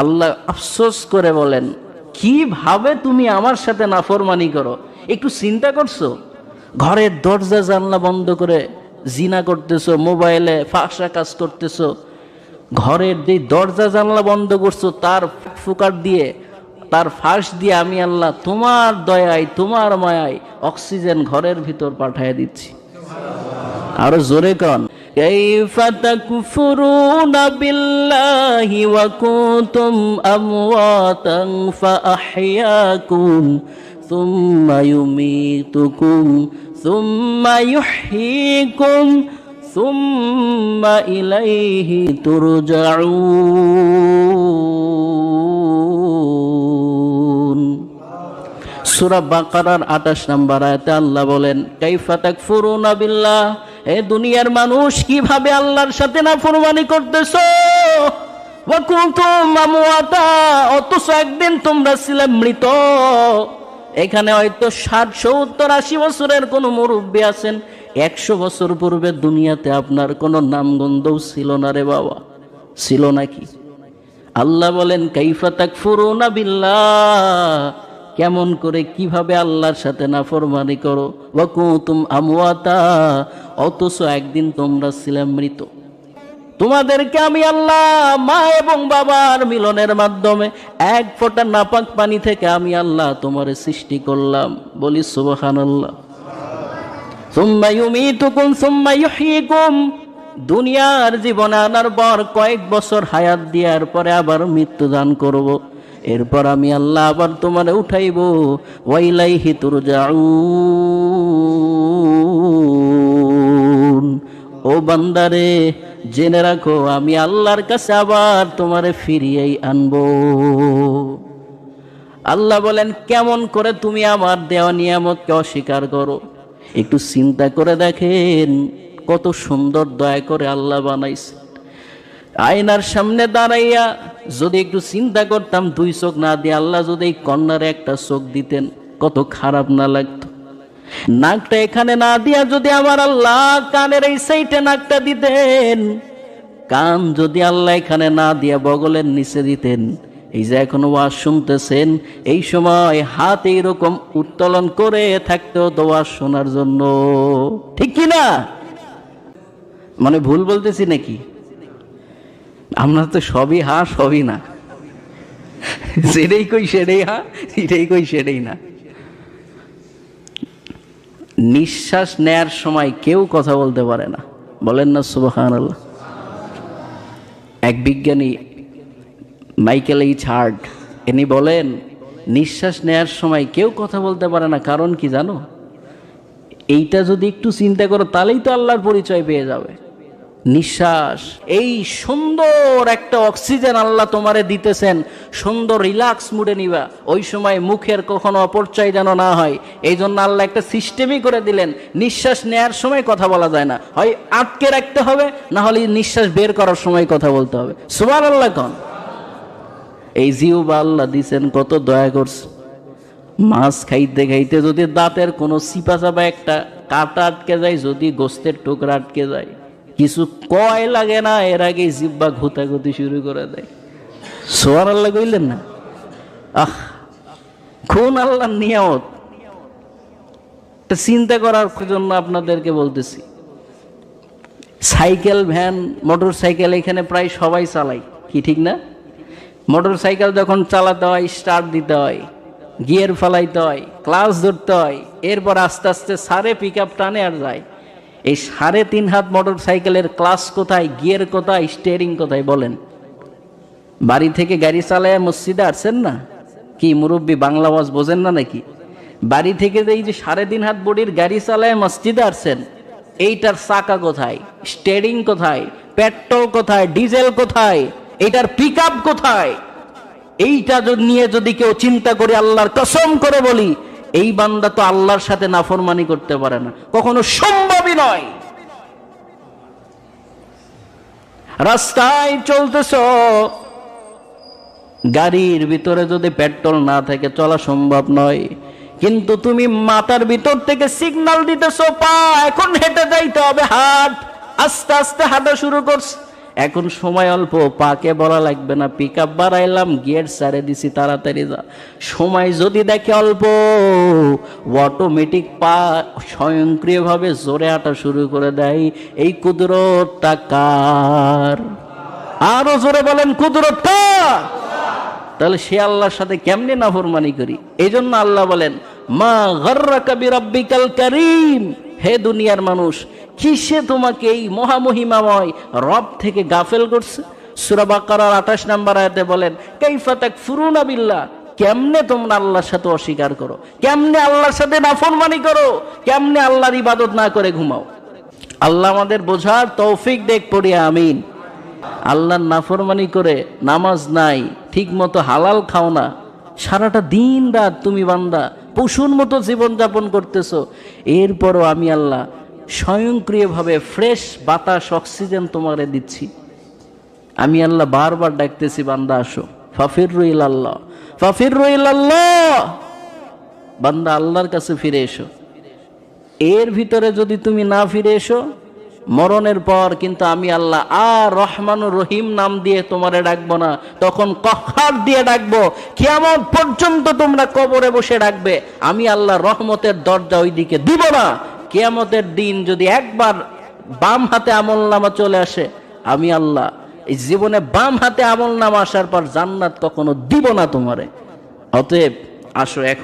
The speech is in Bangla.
আল্লাহ আফসোস করে বলেন, কীভাবে তুমি আমার সাথে নাফরমানি করো? একটু চিন্তা করছ? ঘরের দরজা, জানলা বন্ধ করে জিনা করতেছো, মোবাইলে ফাঁসা কাজ করতেছো, ঘরের যে দরজা, জানলা বন্ধ করছ, তার ফুকার দিয়ে, তার ফাঁস দিয়ে আমি আল্লাহ তোমার দয়ায়, তোমার মায়ায় অক্সিজেন ঘরের ভিতর পাঠিয়ে দিচ্ছি। আরও জোরে কন। كيف تكفرون بالله وكنتم أمواتا فأحياكم ثم يميتكم ثم يحييكم ثم إليه ترجعون সুরা বাকারার আঠাশ নাম্বার আয়াতে আল্লাহ বলেন কাইফা তাকফুরুনা বিল্লাহ এ দুনিয়ার মানুষ, কীভাবে আল্লাহর সাথে না ফুরবানি করতেছো অথচ একদিন তোমরা ছিলে মৃত। এখানে হয়তো ষাট, সত্তর, আশি বছরের কোনো মুরব্বী আছেন। একশো বছর পূর্বে দুনিয়াতে আপনার কোনো নামগন্ধও ছিল না রে বাবা। ছিল নাকি? আল্লাহ বলেন, কাইফা তাকফুরুনা বিল্লাহ। কেমন করে কীভাবে আল্লাহর সাথে নাফরমানি করো? ওয়া কুতুম আমওয়াতা, অথচ একদিন তোমরা ছিলে মৃত। তোমাদেরকে আমি আল্লাহ, মা এবং বাবার মিলনের মাধ্যমে এক ফোঁটা নাপাক পানি থেকে আমি আল্লাহ তোমার সৃষ্টি করলাম। বলি সুম্মা ইউহয়িকুম দুনিয়ার জীবনে আনার পর কয়েক বছর হায়াত দেওয়ার পরে আবার মৃত্যু দান করব। এরপর আমি আল্লাহ আবার তোমার উঠাইব। ওয়াইলাইহি তুরজাউন। ও বান্দারে, জেনে রাখো, আমি আল্লাহর কাছে আবার তোমারে ফিরিয়েই আনব। আল্লাহ বলেন, কেমন করে তুমি আমার দেওয়া নিয়ামতকে অস্বীকার করো? একটু চিন্তা করে দেখেন, কত সুন্দর দয়া করে আল্লাহ বানাইছে। আয়নার সামনে দাঁড়াইয়া যদি একটু চিন্তা করতাম, দুই চোখ না দিয়ে আল্লাহ যদি এই কন্যার একটা চোখ দিতেন, কত খারাপ না লাগতো। নাকটা এখানে না দিয়া যদি আমার আল্লাহ কানের এই সাইটে নাকটা দিতেন, কান যদি আল্লাহ এখানে না দিয়া বগলের নিচে দিতেন, এই যে এখন ওয়াজ শুনতেছেন, এই সময় হাত এইরকম উত্তোলন করে থাকতে হতো ওয়াজ শোনার জন্য। ঠিক কি না মানে ভুল বলতেছি নাকি? আমরা তো সবই হা, সবই না। সেটাই কই সেটাই হা, এটাই কই সেটাই না। নিঃশ্বাস নেয়ার সময় কেউ কথা বলতে পারে না। বলেন না সুবহান আল্লাহ এক বিজ্ঞানী, মাইকেল এইচ হার্ট, ইনি বলেন, নিঃশ্বাস নেয়ার সময় কেউ কথা বলতে পারে না, কারণ কি জানো? এইটা যদি একটু চিন্তা করো, তাহলেই তো আল্লাহর পরিচয় পেয়ে যাবে। নিঃশ্বাস। এই সুন্দর একটা অক্সিজেন আল্লাহ তোমারে দিতেছেন। সুন্দর রিল্যাক্স মুডে নিবা। ওই সময় মুখের কখনো অপরচয় যেন না হয়। এই জন্য আল্লাহ একটা সিস্টেমই করে দিলেন। নিঃশ্বাস নেয়ার সময় কথা বলা যায় না। হয় আটকে রাখতে হবে, না হলে নিঃশ্বাস বের করার সময় কথা বলতে হবে। সুবার আল্লাহ কন। এই জিও বা আল্লাহ দিছেন, কত দয়া করছে। মাছ খাইতে খাইতে যদি দাঁতের কোনো চিপা চাপা একটা কাটা আটকে যায়, যদি গোস্তের টুকরা আটকে যায়। কিছু কয় লাগে না, এর আগে জিব্বা ঘুতাঘুতি শুরু করে দেয়। সোয়ার আল্লাহ কইলেন না? আহ, খুন আল্লাহ নিয়ামত। চিন্তা করার জন্য আপনাদেরকে বলতেছি, সাইকেল, ভ্যান মোটর সাইকেল এখানে প্রায় সবাই চালায়, কি ঠিক না? মোটর সাইকেল যখন চালাতে হয়, স্টার্ট দিতে হয়, গিয়ার ফেলাইতে হয় ক্লাস ধরতে হয়, এরপর আস্তে আস্তে সারে পিক আপ টানে আর যায়। এই সাড়ে তিন হাত মোটর সাইকেলের ক্লাস কোথায়, গিয়ার কোথায় স্টিয়ারিং কোথায় বলেন। বাড়ি থেকে গাড়ি চালায় মসজিদে আসছেন না? কি মুরব্বী, বাংলা ওয়াজ বোঝেন না নাকি? বাড়ি থেকে যে এই যে সাড়ে তিন হাত বডির গাড়ি চালায় মসজিদে আসছেন, এইটার চাকা কোথায়? স্টিয়ারিং কোথায়? পেট্রোল কোথায়? ডিজেল কোথায়? এইটার পিক কোথায়? এইটা যদি নিয়ে যদি কেউ চিন্তা করে আল্লাহর কসম করে বলি, এই বান্দা তো আল্লাহর সাথে নাফরমানি করতে পারে না। কখনো সম্ভবই নয়। রাস্তায় চলতেছ। গাড়ির ভিতরে যদি পেট্রোল না থাকে, চলা সম্ভব নয়। কিন্তু তুমি মাথার ভিতর থেকে সিগনাল দিতেছ, পা, এখন হেঁটে যাইতে হবে, হাট। আস্তে আস্তে হাঁটা শুরু করছে। এখন সময় অল্প, পাকে বলা লাগবে না। পিক আপ বাড়াইলাম গিয়ার সারে দিছি, তাড়াতাড়ি যা। সময় যদি দেখে অল্প অটোমেটিক পা স্বয়ংক্রিয়ভাবে জোরে হাঁটা শুরু করে দেয়। এই কুদরতটা কার? আরও জোরে বলেন কুদরত কার তাহলে সে আল্লাহর সাথে কেমনে নাফরমানি করি? এই জন্য আল্লাহ বলেন, মা গর্রা কবি রব্বিকাল করিম। হে দুনিয়ার মানুষ কিসে তোমাকে এই মহামহিমাময় রব থেকে গাফেল করছে? সূরা বাকারার আঠাশ নাম্বার আয়াতে বলেন, কাইফা তাক ফুরুনা বিল্লাহ কেমনে তোমরা আল্লাহর সাথে অস্বীকার করো? কেমনে আল্লাহর সাথে নাফরমানি করো? কেমনে আল্লাহর ইবাদত না করে ঘুমাও? আল্লাহ আমাদের বোঝার তৌফিক দেখ পড়িয়া আমিন। আল্লাহর নাফরমানি করে নামাজ নাই ঠিক মতো হালাল খাও না। সারাটা দিন রাত তুমি বান্দা, পশুর মতো জীবনযাপন করতেছো। এরপরও আমি আল্লাহ স্বয়ংক্রিয়ভাবে ফ্রেশ বাতাস, অক্সিজেন তোমারে দিচ্ছি। আমি আল্লাহ বারবার ডাকতেছি, বান্দা আসো। ফাফির রইল আল্লাহ ফাফির রইল আল্লাহ বান্দা আল্লাহর কাছে ফিরে এসো। এর ভিতরে যদি তুমি না ফিরে এসো, মরণের পর কিন্তু আমি আল্লাহ আর রহমানুর রহিম নাম দিয়ে তোমারে ডাকবো না, তখন কখার দিয়ে ডাকবো কেমন পর্যন্ত তোমরা কবরে বসে ডাকবে। আমি আল্লাহ রহমতের দরজা ওই দিকে দিব না। কেয়ামতের দিন যদি একবার বাম হাতে আমল নামা চলে আসে, আমি আল্লাহ, এই জীবনে বাম হাতে আমল নামা আসার পর জান্নাত কখনো দিব না তোমারে। অতএব আসো, এখন